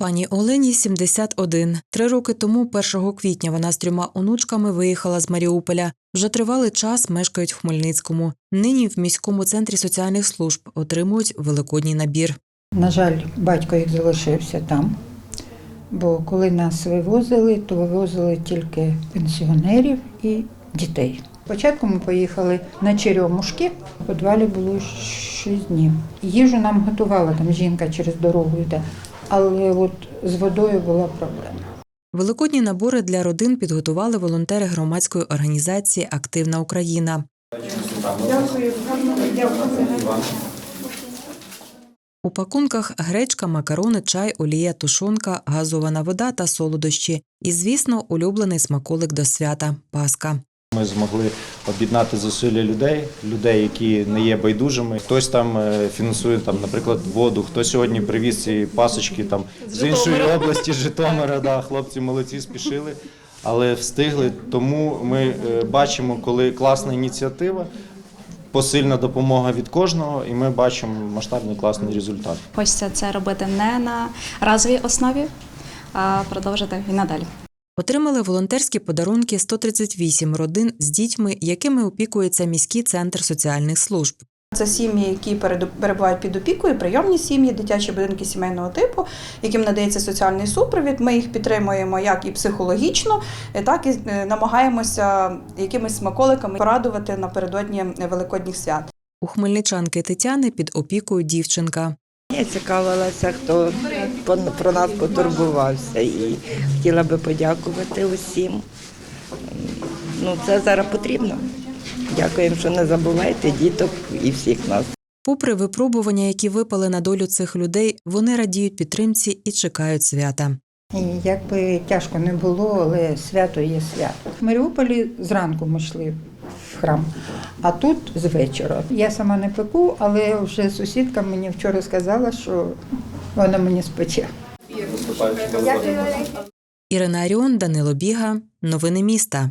Пані Олені 71. Три роки тому, 1 квітня, вона з трьома онучками виїхала з Маріуполя. Вже тривалий час мешкають в Хмельницькому. Нині в міському центрі соціальних служб отримують великодній набір. На жаль, батько їх залишився там. Бо коли нас вивозили, то вивозили тільки пенсіонерів і дітей. Спочатку ми поїхали на Черемушки, в підвалі було 6 днів. Їжу нам готувала там жінка через дорогу йде, але от з водою була проблема. Великодні набори для родин підготували волонтери громадської організації Активна Україна. У пакунках гречка, макарони, чай, олія, тушонка, газована вода та солодощі. І, звісно, улюблений смаколик до свята Паска. Ми змогли об'єднати зусилля людей, людей, які не є байдужими. Хтось там е, фінансує там, наприклад, воду, хто сьогодні привіз ці пасочки там з іншої області, з Житомира. Да, хлопці молодці спішили, але встигли. Тому ми е, бачимо, коли класна ініціатива, посильна допомога від кожного, і ми бачимо масштабний класний результат. Хочеться це робити не на разовій основі, а продовжити і надалі. Отримали волонтерські подарунки 138 родин з дітьми, якими опікується міський центр соціальних служб. Це сім'ї, які перебувають під опікою, прийомні сім'ї, дитячі будинки сімейного типу, яким надається соціальний супровід. Ми їх підтримуємо як і психологічно, е, так і е, намагаємося якимись смаколиками порадувати напередодні великодніх свят. У хмельничанки Тетяни під опікою дівчинка. Я цікавилася, хто про нас потурбувався і хотіла би подякувати усім. Ну, це зараз потрібно. Дякуємо, що не забувайте діток і всіх нас. Попри випробування, які випали на долю цих людей, вони радіють підтримці і чекають свята. І як би тяжко не було, але свято є свято. В Маріуполі зранку ми йшли в храм, а тут з вечора. Я сама не пеку, але вже сусідка мені вчора сказала, що вона мені спече. Ірина Аріон, Данило Біга. Новини міста.